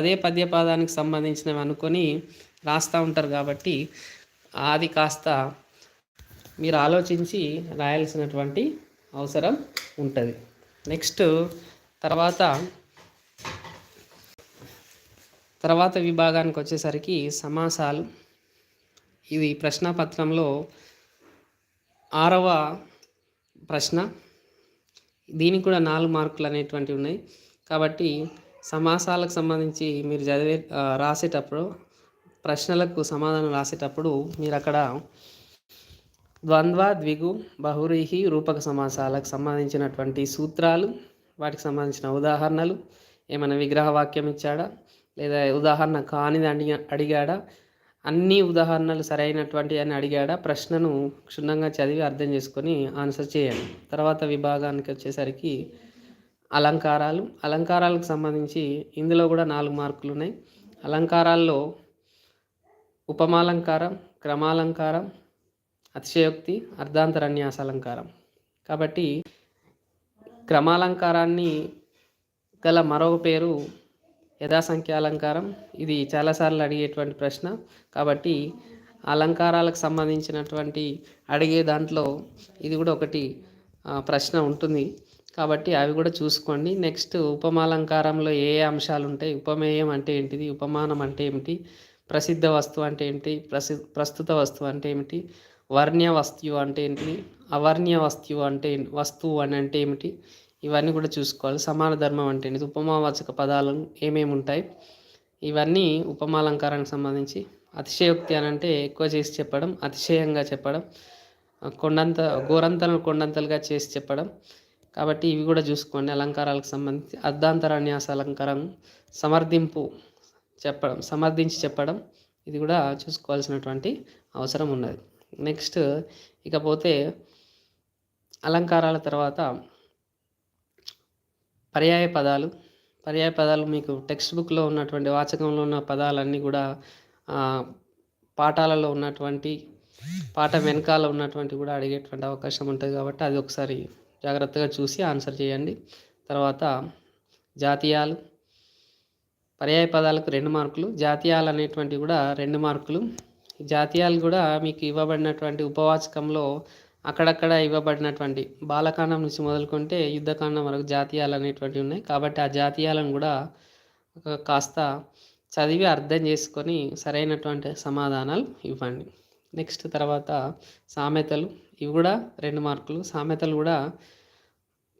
అదే పద్యపాదానికి సంబంధించినవి అనుకొని రాస్తూ ఉంటారు కాబట్టి అది కాస్త మీరు ఆలోచించి రాయాల్సినటువంటి అవసరం ఉంటుంది. నెక్స్ట్ తర్వాత తర్వాత విభాగానికి వచ్చేసరికి సమాసాలు. ఇది ప్రశ్నపత్రంలో ఆరవ ప్రశ్న. దీనికి కూడా నాలుగు మార్కులు అనేటువంటివి ఉన్నాయి. కాబట్టి సమాసాలకు సంబంధించి మీరు చదివే రాసేటప్పుడు ప్రశ్నలకు సమాధానం రాసేటప్పుడు మీరు అక్కడ ద్వంద్వ ద్విగు బహురీహి రూపక సమాసాలకు సంబంధించినటువంటి సూత్రాలు వాటికి సంబంధించిన ఉదాహరణలు ఏమైనా విగ్రహ వాక్యం ఇచ్చాడా? లేదా ఉదాహరణ కానిది అడిగా అడిగాడా? అన్ని ఉదాహరణలు సరైనటువంటి అని అడిగాడా? ప్రశ్నను క్షుణ్ణంగా చదివి అర్థం చేసుకొని ఆన్సర్ చేయండి. తర్వాత విభాగానికి వచ్చేసరికి అలంకారాలు అలంకారాలకు సంబంధించి ఇందులో కూడా నాలుగు మార్కులు ఉన్నాయి. అలంకారాల్లో ఉపమాలంకారం క్రమాలంకారం అతిశయోక్తి అర్ధాంతరన్యాస అలంకారం. కాబట్టి క్రమాలంకారాన్ని గల మరొక పేరు యథాసంఖ్య అలంకారం. ఇది చాలాసార్లు అడిగేటువంటి ప్రశ్న. కాబట్టి అలంకారాలకు సంబంధించినటువంటి అడిగే దాంట్లో ఇది కూడా ఒకటి ప్రశ్న ఉంటుంది. కాబట్టి అవి కూడా చూసుకోండి. నెక్స్ట్ ఉపమాలంకారంలో ఏ ఏ అంశాలు ఉంటాయి ఉపమేయం అంటే ఏంటిది? ఉపమానం అంటే ఏమిటి? ప్రసిద్ధ వస్తువు అంటే ఏంటి? ప్రసి ప్రస్తుత వస్తువు అంటే ఏమిటి? వర్ణ్య వస్తువు అంటే ఏంటిది? అవర్ణ్య వస్తువు అంటే వస్తువు అని అంటే ఏమిటి? ఇవన్నీ కూడా చూసుకోవాలి. సమాన ధర్మం అంటే ఏంటిది? ఉపమావాచక పదాలు ఏమేమి ఉంటాయి? ఇవన్నీ ఉపమాలంకారానికి సంబంధించి. అతిశయోక్తి అని అంటే ఎక్కువ చేసి చెప్పడం అతిశయంగా చెప్పడం కొండంత గోరంతలను కొండంతలుగా చేసి చెప్పడం కాబట్టి ఇవి కూడా చూసుకోండి. అలంకారాలకు సంబంధించి అర్ధాంతరాన్యాస అలంకారం సమర్థింపు చెప్పడం సమర్థించి చెప్పడం ఇది కూడా చూసుకోవాల్సినటువంటి అవసరం ఉన్నది. నెక్స్ట్ ఇకపోతే అలంకారాల తర్వాత పర్యాయ పదాలు. పర్యాయ పదాలు మీకు టెక్స్ట్ బుక్లో ఉన్నటువంటి వాచకంలో ఉన్న పదాలన్నీ కూడా పాఠాలలో ఉన్నటువంటి పాట వెనకాల ఉన్నటువంటి కూడా అడిగేటువంటి అవకాశం ఉంటుంది కాబట్టి అది ఒకసారి జాగ్రత్తగా చూసి ఆన్సర్ చేయండి. తర్వాత జాతీయాలు. పర్యాయ పదాలకు రెండు మార్కులు. జాతీయాలు అనేటువంటివి కూడా రెండు మార్కులు. జాతీయాలు కూడా మీకు ఇవ్వబడినటువంటి ఉపవాచకంలో అక్కడక్కడ ఇవ్వబడినటువంటి బాలకాండం నుంచి మొదలుకుంటే యుద్ధకాండం వరకు జాతీయాలు అనేటువంటివి ఉన్నాయి. కాబట్టి ఆ జాతీయాలను కూడా ఒక కాస్త చదివి అర్థం చేసుకొని సరైనటువంటి సమాధానాలు ఇవ్వండి. నెక్స్ట్ తర్వాత సామెతలు. ఇవి కూడా రెండు మార్కులు. సామెతలు కూడా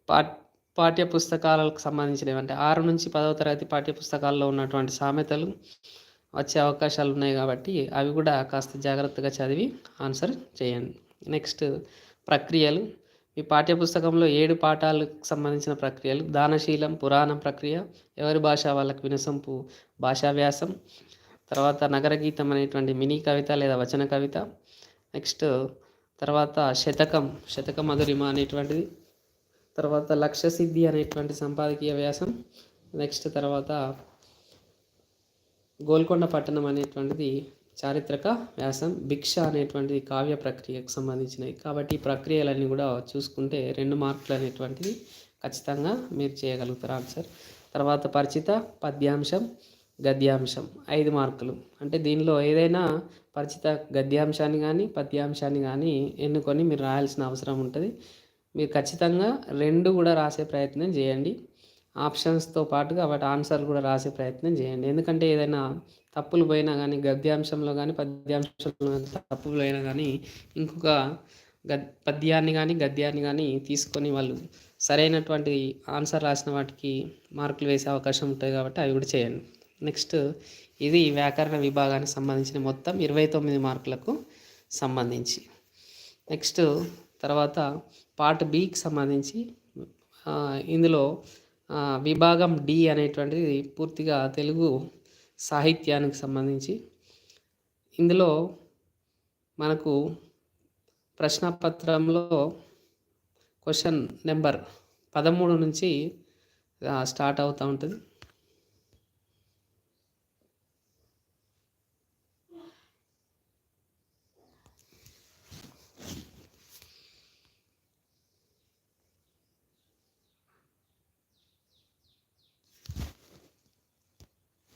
పాఠ్ పాఠ్య పుస్తకాలకు సంబంధించినవి. అంటే ఆరు నుంచి పదవ తరగతి పాఠ్య పుస్తకాల్లో ఉన్నటువంటి సామెతలు వచ్చే అవకాశాలు ఉన్నాయి కాబట్టి అవి కూడా కాస్త జాగ్రత్తగా చదివి ఆన్సర్ చేయండి. నెక్స్ట్ ప్రక్రియలు. ఈ పాఠ్య పుస్తకంలో ఏడు పాఠాలకు సంబంధించిన ప్రక్రియలు. దానశీలం పురాణం ప్రక్రియ ఎవరి భాష వాళ్ళకి వినసొంపు భాషా వ్యాసం తర్వాత నగరగీతం అనేటువంటి మినీ కవిత లేదా వచన కవిత. నెక్స్ట్ తర్వాత శతకం శతక మధురిమ అనేటువంటిది. తర్వాత లక్ష్యసిద్ధి అనేటువంటి సంపాదకీయ వ్యాసం. నెక్స్ట్ తర్వాత గోల్కొండ పట్టణం అనేటువంటిది చారిత్రక వ్యాసం. భిక్ష అనేటువంటిది కావ్య ప్రక్రియకు సంబంధించినవి. కాబట్టి ఈ ప్రక్రియలన్నీ కూడా చూసుకుంటే రెండు మార్కులు అనేటువంటిది ఖచ్చితంగా మీరు చేయగలుగుతారు. ఆన్సర్. తర్వాత పరిచిత పద్యాంశం గద్యాంశం ఐదు మార్కులు. అంటే దీనిలో ఏదైనా పరిచిత గద్యాంశాన్ని కానీ పద్యాంశాన్ని కానీ ఎన్నుకొని మీరు రాయాల్సిన అవసరం ఉంటుంది. మీరు ఖచ్చితంగా రెండు కూడా రాసే ప్రయత్నం చేయండి. ఆప్షన్స్తో పాటుగా వాటి ఆన్సర్ కూడా రాసే ప్రయత్నం చేయండి. ఎందుకంటే ఏదైనా తప్పులు పోయినా కానీ గద్యాంశంలో కానీ పద్యాంశంలో తప్పులు అయినా కానీ ఇంకొక గద్ పద్యాన్ని కానీ గద్యాన్ని కానీ తీసుకొని వాళ్ళు సరైనటువంటి ఆన్సర్ రాసిన వాటికి మార్కులు వేసే అవకాశం ఉంటుంది కాబట్టి అవి కూడా చేయండి. నెక్స్ట్ ఇది వ్యాకరణ విభాగానికి సంబంధించిన మొత్తం ఇరవై తొమ్మిది మార్కులకు సంబంధించి. నెక్స్ట్ తర్వాత పార్ట్ బికి సంబంధించి ఇందులో విభాగం డి అనేటువంటిది పూర్తిగా తెలుగు సాహిత్యానికి సంబంధించి. ఇందులో మనకు ప్రశ్నపత్రంలో క్వశ్చన్ నెంబర్ పదమూడు నుంచి స్టార్ట్ అవుతూ ఉంటుంది.